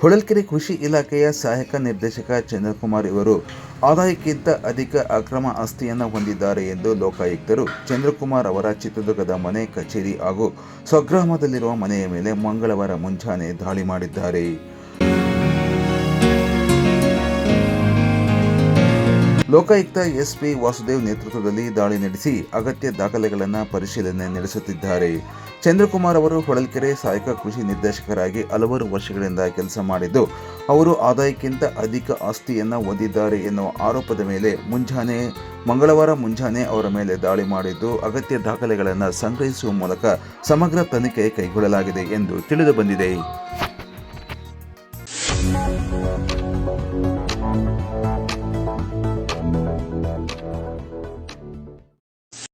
ಹೊಳಲ್ಕೆರೆ ಕೃಷಿ ಇಲಾಖೆಯ ಸಹಾಯಕ ನಿರ್ದೇಶಕ ಚಂದ್ರಕುಮಾರ್ ಇವರು ಆದಾಯಕ್ಕಿಂತ ಅಧಿಕ ಅಕ್ರಮ ಆಸ್ತಿಯನ್ನು ಹೊಂದಿದ್ದಾರೆ ಎಂದು ಲೋಕಾಯುಕ್ತರು ಚಂದ್ರಕುಮಾರ್ ಅವರ ಚಿತ್ರದುರ್ಗದ ಮನೆ, ಕಚೇರಿ ಹಾಗೂ ಸ್ವಗ್ರಾಮದಲ್ಲಿರುವ ಮನೆಯ ಮೇಲೆ ಮಂಗಳವಾರ ಮುಂಜಾನೆ ದಾಳಿ ಮಾಡಿದ್ದಾರೆ. ಲೋಕಾಯುಕ್ತ ಎಸ್ಪಿ ವಾಸುದೇವ್ ನೇತೃತ್ವದಲ್ಲಿ ದಾಳಿ ನಡೆಸಿ ಅಗತ್ಯ ದಾಖಲೆಗಳನ್ನು ಪರಿಶೀಲನೆ ನಡೆಸುತ್ತಿದ್ದಾರೆ. ಚಂದ್ರಕುಮಾರ್ ಅವರು ಹೊಳಲ್ಕೆರೆ ಸಹಾಯಕ ಕೃಷಿ ನಿರ್ದೇಶಕರಾಗಿ ಹಲವಾರು ವರ್ಷಗಳಿಂದ ಕೆಲಸ ಮಾಡಿದ್ದು, ಅವರು ಆದಾಯಕ್ಕಿಂತ ಅಧಿಕ ಆಸ್ತಿಯನ್ನು ಹೊಂದಿದ್ದಾರೆ ಎನ್ನುವ ಆರೋಪದ ಮೇಲೆ ಮುಂಜಾನೆ, ಮಂಗಳವಾರ ಮುಂಜಾನೆ ಅವರ ಮೇಲೆ ದಾಳಿ ಮಾಡಿದ್ದು, ಅಗತ್ಯ ದಾಖಲೆಗಳನ್ನು ಸಂಗ್ರಹಿಸುವ ಮೂಲಕ ಸಮಗ್ರ ತನಿಖೆ ಕೈಗೊಳ್ಳಲಾಗಿದೆ ಎಂದು ತಿಳಿದು ಬಂದಿದೆ.